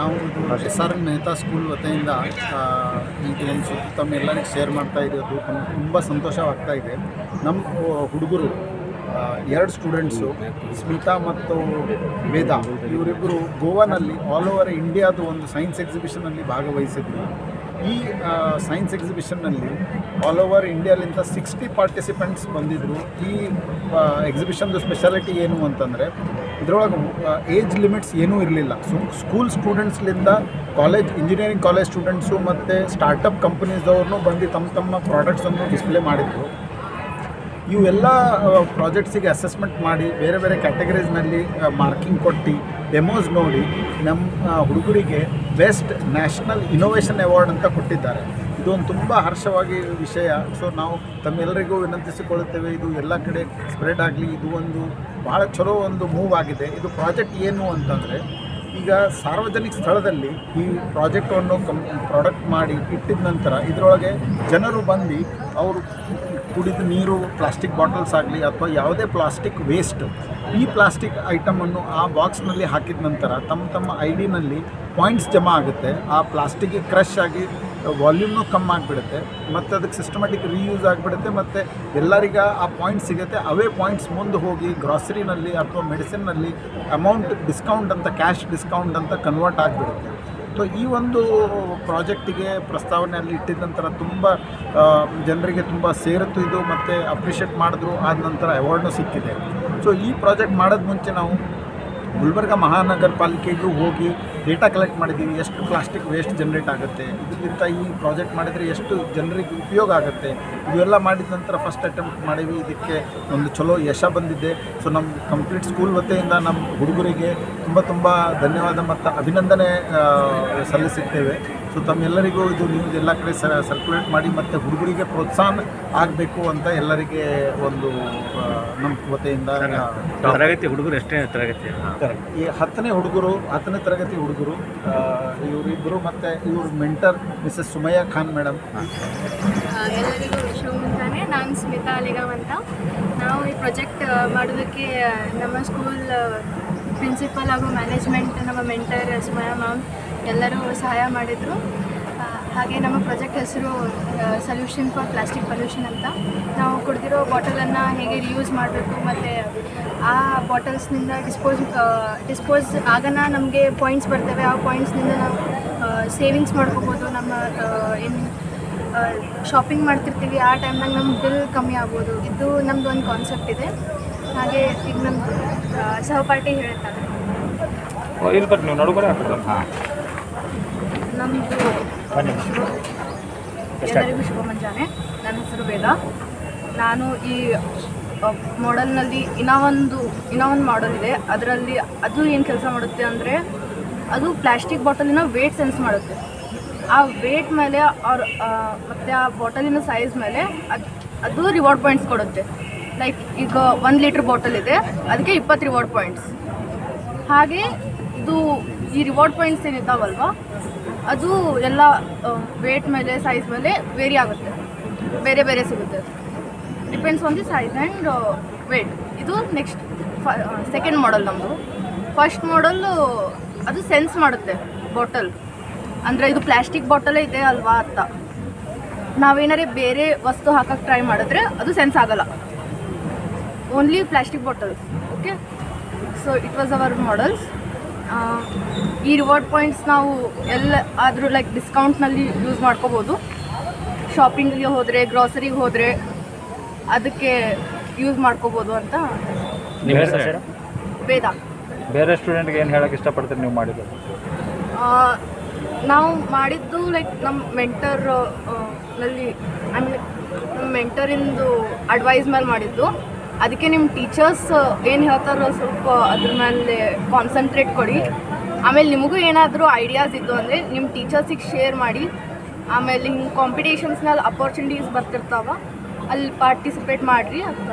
ನಾವು ಇದು S R N Mehta school ವತಿಯಿಂದ ಇದು ಒಂದು ಸುದ್ದಿ ತಮ್ಮೆಲ್ಲರಿಗೆ ಶೇರ್ ಮಾಡ್ತಾ ಇರೋದು ತುಂಬ ಸಂತೋಷವಾಗ್ತಾ ಇದೆ. ನಮ್ಮ ಹುಡುಗರು ಎರಡು ಸ್ಟೂಡೆಂಟ್ಸು, ಸ್ಮಿತಾ ಮತ್ತು ವೇದ, ಇವರಿಬ್ಬರು ಗೋವಾನಲ್ಲಿ ಆಲ್ ಓವರ್ ಇಂಡಿಯಾದ ಒಂದು ಸೈನ್ಸ್ ಎಕ್ಸಿಬಿಷನಲ್ಲಿ ಭಾಗವಹಿಸಿದ್ರು. ಈ ಸೈನ್ಸ್ ಎಕ್ಸಿಬಿಷನ್ನಲ್ಲಿ ಆಲ್ ಓವರ್ ಇಂಡಿಯಾಲಿಂದ ಸಿಕ್ಸ್ಟಿ ಪಾರ್ಟಿಸಿಪೆಂಟ್ಸ್ ಬಂದಿದ್ದರು ಈ ಎಕ್ಸಿಬಿಷನ್ದು ಸ್ಪೆಷಾಲಿಟಿ ಏನು ಅಂತಂದರೆ, ಇದರೊಳಗೆ ಏಜ್ ಲಿಮಿಟ್ಸ್ ಏನೂ ಇರಲಿಲ್ಲ. ಸೊ ಸ್ಕೂಲ್ ಸ್ಟೂಡೆಂಟ್ಸ್ಲಿಂದ ಕಾಲೇಜ್ ಇಂಜಿನಿಯರಿಂಗ್ ಕಾಲೇಜ್ ಸ್ಟೂಡೆಂಟ್ಸು ಮತ್ತು ಸ್ಟಾರ್ಟಪ್ ಕಂಪನೀಸ್ದವ್ರನ್ನೂ ಬಂದು ತಮ್ಮ ತಮ್ಮ ಪ್ರಾಡಕ್ಟ್ಸನ್ನು ಡಿಸ್ಪ್ಲೇ ಮಾಡಿದರು. ಇವೆಲ್ಲ ಪ್ರಾಜೆಕ್ಟ್ಸಿಗೆ ಅಸೆಸ್ಮೆಂಟ್ ಮಾಡಿ, ಬೇರೆ ಬೇರೆ ಕ್ಯಾಟಗರೀಸ್ನಲ್ಲಿ ಮಾರ್ಕಿಂಗ್ ಕೊಟ್ಟು ಡೆಮೋಸ್ ನೋಡಿ ನಮ್ಮ ಹುಡುಗರಿಗೆ ಬೆಸ್ಟ್ ನ್ಯಾಷನಲ್ ಇನೋವೇಷನ್ ಅವಾರ್ಡ್ ಅಂತ ಕೊಟ್ಟಿದ್ದಾರೆ. ಇದೊಂದು ತುಂಬ ಹರ್ಷವಾಗಿ ವಿಷಯ. ಸೊ ನಾವು ತಮ್ಮೆಲ್ಲರಿಗೂ ವಿನಂತಿಸಿಕೊಳ್ಳುತ್ತೇವೆ, ಇದು ಎಲ್ಲ ಕಡೆ ಸ್ಪ್ರೆಡ್ ಆಗಲಿ, ಇದು ಒಂದು ಭಾಳ ಚಲೋ ಒಂದು ಮೂವ್ ಆಗಿದೆ. ಇದು ಪ್ರಾಜೆಕ್ಟ್ ಏನು ಅಂತಂದರೆ, ಈಗ ಸಾರ್ವಜನಿಕ ಸ್ಥಳದಲ್ಲಿ ಈ ಪ್ರಾಜೆಕ್ಟನ್ನು ಕಂ ಪ್ರಾಡಕ್ಟ್ ಮಾಡಿ ಇಟ್ಟಿದ ನಂತರ, ಇದರೊಳಗೆ ಜನರು ಬಂದು ಅವರು ಕುಡಿದ ನೀರು ಪ್ಲಾಸ್ಟಿಕ್ ಬಾಟಲ್ಸ್ ಆಗಲಿ ಅಥವಾ ಯಾವುದೇ ಪ್ಲಾಸ್ಟಿಕ್ ವೇಸ್ಟ್, ಈ ಪ್ಲಾಸ್ಟಿಕ್ ಐಟಮನ್ನು ಆ ಬಾಕ್ಸ್ನಲ್ಲಿ ಹಾಕಿದ ನಂತರ ತಮ್ಮ ತಮ್ಮ ಐ ಡಿನಲ್ಲಿ ಪಾಯಿಂಟ್ಸ್ ಜಮಾ ಆಗುತ್ತೆ. ಆ ಪ್ಲಾಸ್ಟಿಕ್ಗೆ ಕ್ರಶ್ ಆಗಿ ವಾಲ್ಯೂಮ್ನು ಕಮ್ಮಿ ಆಗಿಬಿಡುತ್ತೆ. ಮತ್ತು ಅದಕ್ಕೆ ಸಿಸ್ಟಮ್ಯಾಟಿಕ್ ರೀಯೂಸ್ ಆಗಿಬಿಡುತ್ತೆ. ಮತ್ತು ಎಲ್ಲರಿಗ ಆ ಪಾಯಿಂಟ್ಸ್ ಸಿಗುತ್ತೆ. ಅವೇ ಪಾಯಿಂಟ್ಸ್ ಮುಂದೆ ಹೋಗಿ ಗ್ರಾಸರಿನಲ್ಲಿ ಅಥವಾ ಮೆಡಿಸಿನ್ನಲ್ಲಿ ಅಮೌಂಟ್ ಡಿಸ್ಕೌಂಟ್ ಅಂತ ಕ್ಯಾಶ್ ಡಿಸ್ಕೌಂಟ್ ಅಂತ ಕನ್ವರ್ಟ್ ಆಗಿಬಿಡುತ್ತೆ. ಸೊ ಈ ಒಂದು ಪ್ರಾಜೆಕ್ಟಿಗೆ ಪ್ರಸ್ತಾವನೆಯಲ್ಲಿ ಇಟ್ಟಿದ ನಂತರ ತುಂಬ ಜನರಿಗೆ ತುಂಬ ಸೇರಿತು ಇದು ಮತ್ತು ಅಪ್ರಿಷಿಯೇಟ್ ಮಾಡಿದ್ರು. ಆದ ನಂತರ ಅವಾರ್ಡ್ನೂ ಸಿಕ್ಕಿದೆ. ಸೊ ಈ ಪ್ರಾಜೆಕ್ಟ್ ಮಾಡೋದು ಮುಂಚೆ ನಾವು ಗುಲ್ಬರ್ಗ ಮಹಾನಗರ ಪಾಲಿಕೆಗೂ ಹೋಗಿ ಡೇಟಾ ಕಲೆಕ್ಟ್ ಮಾಡಿದ್ದೀವಿ ಎಷ್ಟು ಪ್ಲಾಸ್ಟಿಕ್ ವೇಸ್ಟ್ ಜನ್ರೇಟ್ ಆಗುತ್ತೆ? ಇದಕ್ಕಿಂತ ಈ ಪ್ರಾಜೆಕ್ಟ್ ಮಾಡಿದರೆ ಎಷ್ಟು ಜನರಿಗೆ ಉಪಯೋಗ ಆಗುತ್ತೆ? ಇವೆಲ್ಲ ಮಾಡಿದ ನಂತರ ಫಸ್ಟ್ ಅಟೆಂಪ್ಟ್ ಮಾಡೀವಿ. ಇದಕ್ಕೆ ಒಂದು ಚಲೋ ಯಶ ಬಂದಿದೆ. ಸೊ ನಮ್ಮ ಕಂಪ್ಲೀಟ್ ಸ್ಕೂಲ್ ವತಿಯಿಂದ ನಮ್ಮ ಹುಡುಗರಿಗೆ ತುಂಬ ತುಂಬ ಧನ್ಯವಾದ ಮತ್ತು ಅಭಿನಂದನೆ ಸಲ್ಲಿಸುತ್ತೇವೆ. ಸೊ ತಮ್ಮೆಲ್ಲರಿಗೂ ಇದು ನ್ಯೂಸ್ ಎಲ್ಲ ಕಡೆ ಸರ್ಕ್ಯುಲೇಟ್ ಮಾಡಿ ಮತ್ತು ಹುಡುಗರಿಗೆ ಪ್ರೋತ್ಸಾಹ ಆಗಬೇಕು ಅಂತ ಎಲ್ಲರಿಗೆ ಒಂದು ನಮ್ಮ ವತಿಯಿಂದ ತರಗತಿ. ಹುಡುಗರು ಎಷ್ಟೇ ತರಗತಿ ಈ ಹತ್ತನೇ ಹುಡುಗರು ಹತ್ತನೇ ತರಗತಿ ಹುಡುಗರು ಇವರಿಬ್ಬರು ಮತ್ತು ಇವ್ರ mentor Mrs Sumayya Khan madam ಎಲ್ಲರಿಗೂ ನಾನು ಸ್ಮಿತಾ ಅಲಿಗಾವ್ ಅಂತ ನಾವು ಈ ಪ್ರಾಜೆಕ್ಟ್ ಮಾಡೋದಕ್ಕೆ ನಮ್ಮ ಸ್ಕೂಲ್ ಪ್ರಿನ್ಸಿಪಲ್ ಹಾಗೂ ಮ್ಯಾನೇಜ್ಮೆಂಟ್ ನಮ್ಮ ಮೆಂಟರ್ ಸುಮಯ ಮ್ಯಾಮ್ ಎಲ್ಲರೂ ಸಹಾಯ ಮಾಡಿದರು. ಹಾಗೆ ನಮ್ಮ ಪ್ರಾಜೆಕ್ಟ್ ಹೆಸರು ಸೊಲ್ಯೂಷನ್ ಫಾರ್ ಪ್ಲಾಸ್ಟಿಕ್ ಪೊಲ್ಯೂಷನ್ ಅಂತ. ನಾವು ಕುಡಿದಿರೋ ಬಾಟಲನ್ನು ಹೇಗೆ ರಿಯೂಸ್ ಮಾಡಬೇಕು ಮತ್ತು ಆ ಬಾಟಲ್ಸ್ನಿಂದ ಡಿಸ್ಪೋಸ್ ಡಿಸ್ಪೋಸ್ ಆಗನ ನಮಗೆ ಪಾಯಿಂಟ್ಸ್ ಬರ್ತವೆ. ಆ ಪಾಯಿಂಟ್ಸ್ನಿಂದ ನಾವು ಸೇವಿಂಗ್ಸ್ ಮಾಡ್ಕೋಬೋದು. ನಮ್ಮ ಏನು ಶಾಪಿಂಗ್ ಮಾಡ್ತಿರ್ತೀವಿ. ಆ ಟೈಮ್ನಾಗ ನಮ್ಮ ಬಿಲ್ ಕಮ್ಮಿ ಆಗ್ಬೋದು. ಇದು ನಮ್ಮದು ಒಂದು ಕಾನ್ಸೆಪ್ಟ್ ಇದೆ. ಹಾಗೆ ಈಗ ನಮ್ಮ ಸಹಪಾಠಿ ಹೇಳ್ತಾರೆ. ಇಲ್ಲಿ ಬರ್ರಿ ನೀವು ನಡುಗಡೆ ಹಾಕೋದು ಹಾಂ. ನಮ್ಮದು ಎಲ್ಲರಿಗೂ ಶುಭ ಮುಂಜಾನೆ. ನನ್ನ ಹೆಸರು ವೇದ. ನಾನು ಈ ಮಾಡಲ್ನಲ್ಲಿ ಇನ್ನೂ ಒಂದು ಇನ್ನೂ ಒಂದು ಮಾಡೆಲ್ ಇದೆ. ಅದರಲ್ಲಿ ಅದು ಏನು ಕೆಲಸ ಮಾಡುತ್ತೆ ಅಂದರೆ ಅದು ಪ್ಲಾಸ್ಟಿಕ್ ಬಾಟಲಿನ ವೇಟ್ ಸೆನ್ಸ್ ಮಾಡುತ್ತೆ. ಆ ವೇಟ್ ಮೇಲೆ ಅವ್ರ ಮತ್ತು ಆ ಬಾಟಲಿನ ಸೈಜ್ ಮೇಲೆ ಅದು ಅದು ರಿವಾರ್ಡ್ ಪಾಯಿಂಟ್ಸ್ ಕೊಡುತ್ತೆ. ಲೈಕ್ ಈಗ ಒಂದು ಲೀಟ್ರ್ ಬಾಟಲ್ ಇದೆ. ಅದಕ್ಕೆ ಇಪ್ಪತ್ತು ರಿವಾರ್ಡ್ ಪಾಯಿಂಟ್ಸ್ ಹಾಗೆ ಇದು ಈ ರಿವಾರ್ಡ್ ಪಾಯಿಂಟ್ಸ್ ಏನಿದ್ದಾವಲ್ವ? ಅದು ಎಲ್ಲ ವೇಟ್ ಮೇಲೆ ಸೈಜ್ ಮೇಲೆ ವೇರಿ ಆಗುತ್ತೆ. ಬೇರೆ ಬೇರೆ ಸಿಗುತ್ತೆ. Depends on the size and weight ಇದು ನೆಕ್ಸ್ಟ್ ಸೆಕೆಂಡ್ ಮಾಡಲ್ ನಮ್ಮದು ಫಸ್ಟ್ ಮಾಡಲ್ಲು ಅದು ಸೆನ್ಸ್ ಮಾಡುತ್ತೆ ಬಾಟಲ್ ಅಂದರೆ ಇದು ಪ್ಲಾಸ್ಟಿಕ್ ಬಾಟಲೇ ಇದೆ ಅಲ್ವಾ ಅಂತ. ನಾವೇನಾರೇ ಬೇರೆ ವಸ್ತು ಹಾಕಕ್ಕೆ ಟ್ರೈ ಮಾಡಿದ್ರೆ ಅದು ಸೆನ್ಸ್ ಆಗಲ್ಲ. Only plastic bottles okay so it was our models ಈ ರಿವಾರ್ಡ್ ಪಾಯಿಂಟ್ಸ್ ನಾವು ಎಲ್ಲ ಆದರೂ ಲೈಕ್ ಡಿಸ್ಕೌಂಟ್ನಲ್ಲಿ ಯೂಸ್ ಮಾಡ್ಕೋಬೋದು. ಶಾಪಿಂಗಿಗೆ ಹೋದರೆ ಗ್ರಾಸರಿಗೆ ಹೋದರೆ ಅದಕ್ಕೆ ಯೂಸ್ ಮಾಡ್ಕೋಬೋದು ಅಂತ. ವೇದ. ಬೇರೆ ಸ್ಟೂಡೆಂಟ್ಗೆ ಏನು ಹೇಳಕ್ಕೆ ಇಷ್ಟಪಡ್ತೀರಿ ನೀವು ಮಾಡಿದ್ದು? ನಾವು ಮಾಡಿದ್ದು ಲೈಕ್ ನಮ್ಮ ಮೆಂಟರ್ನಲ್ಲಿ ಐ ಮೀನ್ ನಮ್ಮ ಮೆಂಟರಿಂದು ಅಡ್ವೈಸ್ ಮೇಲೆ ಮಾಡಿದ್ದು. ಅದಕ್ಕೆ ನಿಮ್ಮ ಟೀಚರ್ಸ್ ಏನು ಹೇಳ್ತಾರೋ ಸ್ವಲ್ಪ ಅದ್ರ ಮೇಲೆ ಕಾನ್ಸಂಟ್ರೇಟ್ ಕೊಡಿ. ಆಮೇಲೆ ನಿಮಗೂ ಏನಾದರೂ ಐಡಿಯಾಸ್ ಇದ್ದು ಅಂದರೆ ನಿಮ್ಮ ಟೀಚರ್ಸಿಗೆ ಶೇರ್ ಮಾಡಿ. ಆಮೇಲೆ ಹಿಂಗೆ ಕಾಂಪಿಟೇಷನ್ಸ್ನಲ್ಲಿ ಅಪರ್ಚುನಿಟೀಸ್ ಬರ್ತಿರ್ತಾವ, ಅಲ್ಲಿ ಪಾರ್ಟಿಸಿಪೇಟ್ ಮಾಡಿರಿ ಅಂತ